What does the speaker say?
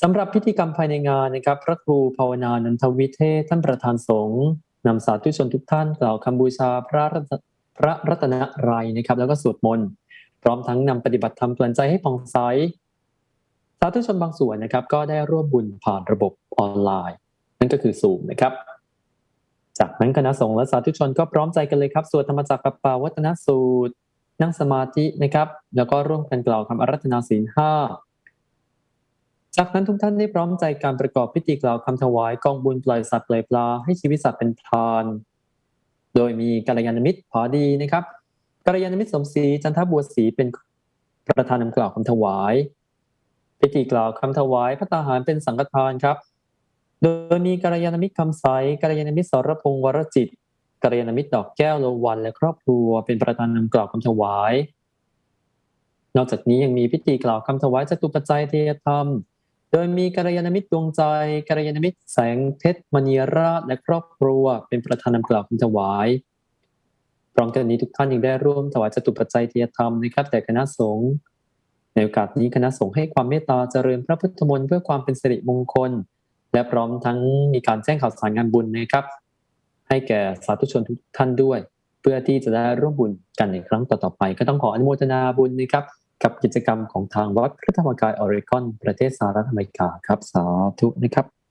สำหรับพิธีกรรมภายในงานนะครับ พระครูภาวนานันทวิเทศท่านประธานสงฆ์นำสาธุชนทุกท่านกล่าวคำบูชาพระรัตนพระรัตนรัยนะครับ แล้วก็สวดมนต์พร้อมทั้งนำปฏิบัติธรรมกลั่นใจให้ผ่องใสสาธุชนบางส่วนนะครับ ก็ได้ร่วมบุญผ่านระบบออนไลน์ นั่นก็คือซูมนะครับ จากนั้นคณะสงฆ์และสาธุชนก็พร้อมใจกันเลยครับสวดธรรมจักรกับปาวัตนสูตร นั่งสมาธินะครับ แล้วก็ร่วมกันกล่าวคำอารัธนาศีลห้า จากนั้นทุกท่านได้พร้อมใจการประกอบพิธีกล่าวคำถวายกองบุญปล่อยสัตว์ปล่อยปลาให้ชีวิตสัตว์เป็นทาน โดยมีกัลยาณมิตรพอดีนะครับกัลยาณมิตรสมศรีจันทบัวศรีเป็นประธานนำกล่าวคำถวาย พิธีกล่าวคำถวายพระตาหารเป็นสังฆทานครับ โดยมีกัลยาณมิตรคำใสกัลยาณมิตรสรพงษ์วรจิตกัลยาณมิตรดอกแก้วโลวันและครอบครัว เป็นประธานนำกล่าวคำถวาย นอกจากนี้ยังมีพิธีกล่าวคำถวายจตุปัจจัยเทยธรรม โดยมีกัลยาณมิตรดวงใจกัลยาณมิตรแสงเพชรมณีราชและครอบครัว เป็นประธานนำกล่าวคำถวายพร้อมกันนี้ทุกท่านยังได้ร่วมถวายจตุปัจจัยเทยธรรมนะครับแต่คณะสงฆ์ในโอกาสนี้คณะสงฆ์ให้ความเมตตาเจริญพระพุทธมนต์เพื่อความเป็นสิริมงคล และพร้อมทั้งมีการแจ้งข่าวสารงานบุญนะครับ ให้แก่สาธุชนทุกท่านด้วย เพื่อที่จะได้ร่วมบุญกันในครั้งต่อๆไป ก็ต้องขออนุโมทนาบุญนะครับ กับกิจกรรมของทางวัดพระธรรมกายออริกอนประเทศสหรัฐอเมริกาครับสาธุนะครับ